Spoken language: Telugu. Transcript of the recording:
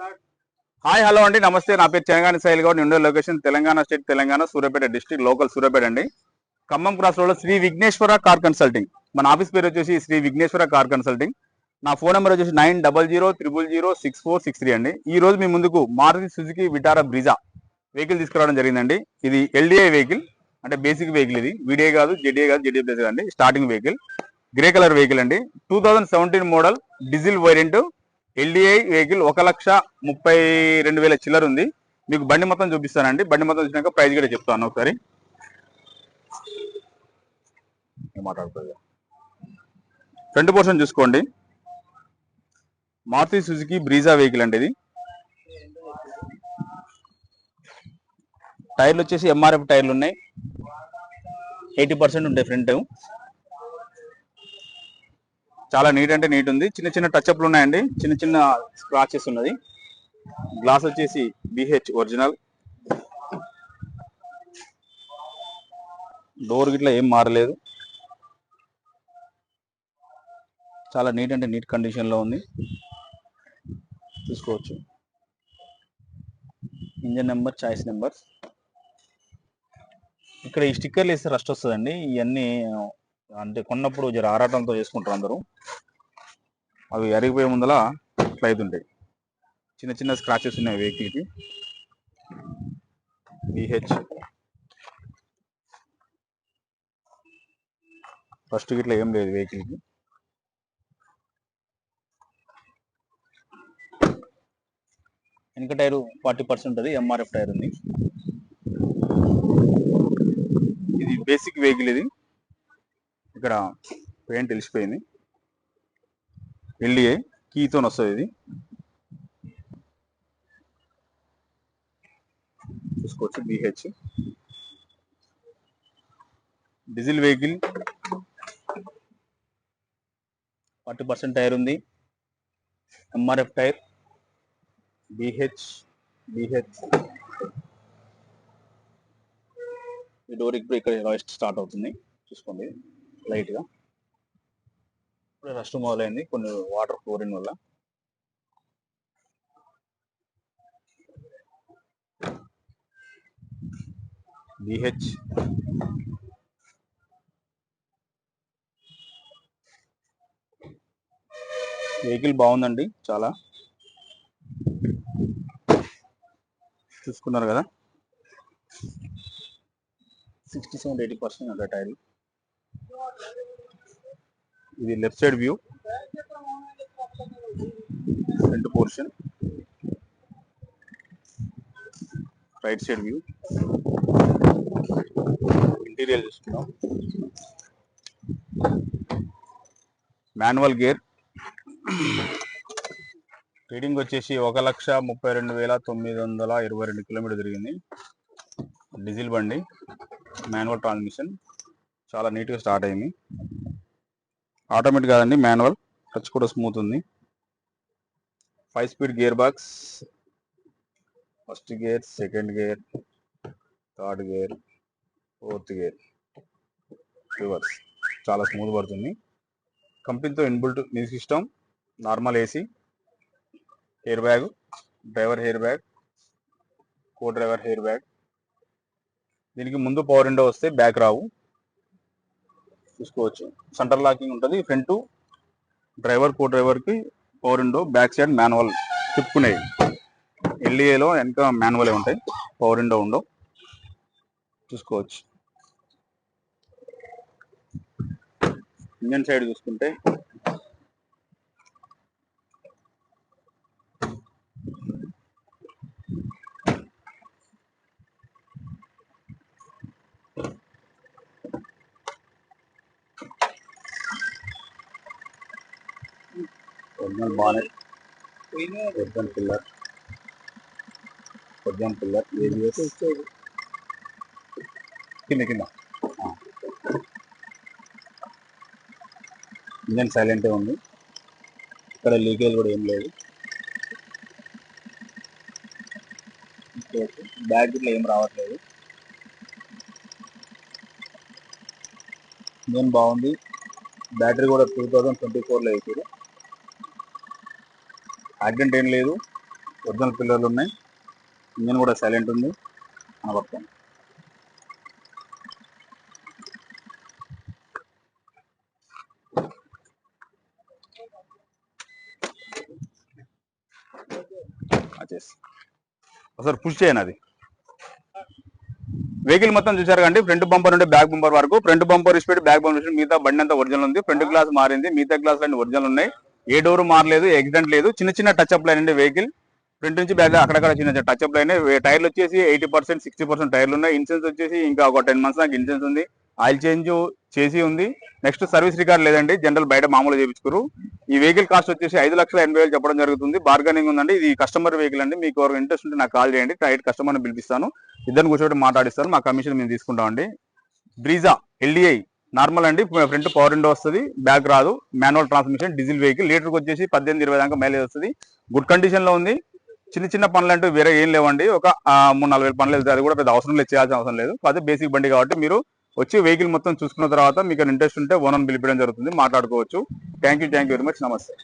హాయ్ హలో అండి. నమస్తే. నా పేరు చెనగాని శైలి గౌడ్. ఉండే location Telangana state Telangana Suryapet district local Suryapet అండి. Khammam cross road Sri Vighneshwara car consulting. మన ఆఫీస్ పేరు వచ్చేసి శ్రీ విఘ్నేశ్వర కార్ కన్సల్టింగ్. నా ఫోన్ నెంబర్ వచ్చేసి nine double zero triple zero six four six three అండి. ఈ రోజు మీ ముందుకు Maruti Suzuki Vitara Brezza vehicle తీసుకురావడం జరిగిందండి. ఇది ఎల్డిఏ వెహికల్. అంటే బేసిక్ వెహికల్ ఇది. వీడియో కాదు జెడిఏ కాదు జెడిఏ ప్లస్ అండి. Starting vehicle. Grey colour vehicle అండి. Two seventeen model diesel variant LDI vehicle ఒక లక్ష ముప్పై రెండు వేల చిల్లర ఉంది. మీకు బండి మొత్తం చూపిస్తానండి. బండి మొత్తం చూసినాక ప్రైస్ కూడా చెప్తాను ఒకసారి. మాట్లాడుతుంది ఫ్రంట్ పోర్షన్ చూసుకోండి. మారుతి సుజుకి బ్రీజా వెహికల్ అండి ఇది. టైర్లు వచ్చేసి ఎంఆర్ఎఫ్ టైర్లు ఉన్నాయి. ఎయిటీ పర్సెంట్ ఉంటాయి ఫ్రంట్. చాలా నీట్ అంటే నీట్ ఉంది. చిన్న చిన్న టచ్ అప్లు ఉన్నాయండి. చిన్న చిన్న స్క్రాచెస్ ఉన్నది. గ్లాస్ వచ్చేసి బిహెచ్ ఒరిజినల్ డోర్ గిట్లా ఏం మారలేదు. చాలా నీట్ అంటే నీట్ కండిషన్లో ఉంది. చూసుకోవచ్చు. ఇంజన్ నెంబర్ చాయిస్ నెంబర్ ఇక్కడ ఈ స్టిక్కర్లు వేస్తే రస్ట్ వస్తుందండి. ఇవన్నీ అంటే కొన్నప్పుడు జర ఆరాటంతో చేసుకుంటారు అందరూ. అవి అరిగిపోయే ముందల ఇట్లా అవుతుంటాయి చిన్న చిన్న స్క్రాచెస్ ఉన్నాయి వెహికల్కి బిహెచ్ ఫస్ట్ ఇట్లా ఏం లేదు వెహికల్కి వెనక టైరు ఫార్టీ పర్సెంట్ ఉంటుంది ఎంఆర్ఎఫ్ టైర్ ఉంది. ఇది బేసిక్ వెహికల్ ఇది. ఇక్కడ పెయింట్ తెలిసిపోయింది. ఎల్డిఏ కీతో వస్తుంది ఇది. చూసుకోవచ్చు BH diesel vehicle forty percent tyre ఉంది. ఎంఆర్ఎఫ్ టైర్ బిహెచ్ బిహెచ్ ఈ డోర్ ఇప్పుడు ఇక్కడ స్టార్ట్ అవుతుంది. చూసుకోండి. లైట్గా. ఇప్పుడు రస్ట్ మొదలైంది కొన్ని వాటర్ ఫ్లోరిన్ వల్ల. డిహెచ్. వెహికల్ బాగుందండి చాలా. చూసుకున్నారు కదా. సిక్స్టీ సెవెన్ ఎయిటీ పర్సెంట్ అంటే టైర్లు ఇది left side view front portion right side view interior చూసుకున్నాం మాన్యువల్ గేర్ రీడింగ్ వచ్చేసి ఒక లక్ష ముప్పై రెండు వేల తొమ్మిది వందల ఇరవై రెండు కిలోమీటర్ తిరిగింది. డీజిల్ బండి. మాన్యువల్ ట్రాన్స్మిషన్ చాలా నీట్గా స్టార్ట్ అయింది. ఆటోమేటిక్ కాదండి మాన్యువల్. టచ్ కూడా స్మూత్ ఉంది. Five speed gear box. First gear second gear third gear fourth gear. Reverse. చాలా స్మూత్ పడుతుంది. కంపెనీతో inbuilt music system normal AC. Air bag. Driver air bag. Co driver air bag. దీనికి ముందు పవర్ విండో వస్తే బ్యాక్ రావు. చూసుకోవచ్చు సెంటర్ లాకింగ్ ఉంటుంది ఫ్రంట్ డ్రైవర్ కో డ్రైవర్కి power window back side manual తిప్పుకునేవి ఎల్ఈఏలో వెనక మాన్యువలే ఉంటాయి పవర్ విండో ఉండవు. చూసుకోవచ్చు. ఇంజన్ సైడ్ చూసుకుంటే original bonnet original pillar original pillar ABS కింద కింద. ఇంజన్ సైలెంటే ఉంది. ఇక్కడ లీకేజ్ కూడా ఏం లేదు. బ్యాగ్ ఇట్లా ఏం రావట్లేదు. ఇంజన్ బాగుంది. బ్యాటరీ కూడా టూ థౌజండ్ ట్వంటీ ఫోర్లో వేసారు యాక్సిడెంట్ ఏం లేదు. ఒరిజినల్ పిల్లర్లు ఉన్నాయి. ఇంజన్ కూడా సైలెంట్ ఉంది. కనబడుతుంది వచ్చేసి ఒకసారి పుష్ చేయను అది. వెహికల్ మొత్తం చూసారు కండి ఫ్రంట్ బంపర్ నుండి బ్యాక్ బంపర్ వరకు. ఫ్రంట్ బంపర్ ఇస్పెట్టి బ్యాక్ బంపర్ మిగతా బండి అంతా ఒరిజినల్ ఉంది. ఫ్రంట్ గ్లాస్ మారింది. మిగతా గ్లాస్ అన్ని ఒరిజినల్ ఉన్నాయి. ఏ డోర్ మారలేదు యాక్సిడెంట్ లేదు. చిన్న చిన్న టచ్ అప్ లైన్ అండి వెహికల్ ఫ్రంట్ నుంచి బ్యాక్ అక్కడక్కడ చిన్న చిన్న టచ్ అప్ లైన్ టైర్లు వచ్చేసి ఎయిటీ పర్సెంట్ సిక్స్టీ పర్సెంట్ టైర్లు ఉన్నాయి. ఇన్సూరెన్స్ వచ్చేసి ఇంకా ఒక టెన్ మంత్స్ నాకు ఇన్సూరెన్స్ ఉంది. ఆయిల్ చేంజ్ చేసి ఉంది. నెక్స్ట్ సర్వీస్ రికార్డ్ లేదండి. జనరల్ బయట మామూలు చేయించుకోరు ఈ వెహికల్ కాస్ట్ వచ్చేసి ఐదు లక్షల ఎనభై వేలు చెప్పడం జరుగుతుంది. బార్గెనింగ్ ఉందండి. ఇది కస్టమర్ వెహికల్ అండి. మీకు ఎవరు ఇంట్రెస్ట్ ఉంటే నాకు కాల్ చేయండి. డైరెక్ట్ కస్టమర్ని పిలిపిస్తాను. ఇద్దరిని కూర్చోబెట్టి మాట్లాడిస్తాను. మా కమిషన్ మేము తీసుకుంటామండి. బ్రీజా ఎల్డిఐ నార్మల్ అండి ఫ్రంట్ పవర్ విండో వస్తుంది బ్యాక్ రాదు మాన్యువల్ ట్రాన్స్మిషన్ డీజిల్ వెహికల్ లీటర్కి వచ్చేసి పద్దెనిమిది ఇరవై దాకా మైలేజ్ వస్తుంది. గుడ్ కండిషన్లో ఉంది చిన్న చిన్న పనులు అంటూ వేరే ఏం లేవండి ఒక మూడు నాలుగు వేల పనులు అది కూడా పెద్ద అవసరం లేదు చేయాల్సిన అవసరం లేదు. అదే బేసిక్ బండి కాబట్టి మీరు వచ్చి వెహికల్ మొత్తం చూసుకున్న తర్వాత మీకు ఇంట్రెస్ట్ ఉంటే ఓనర్ పిలిపడం జరుగుతుంది మాట్లాడుకోవచ్చు. Thank you thank you very much నమస్తే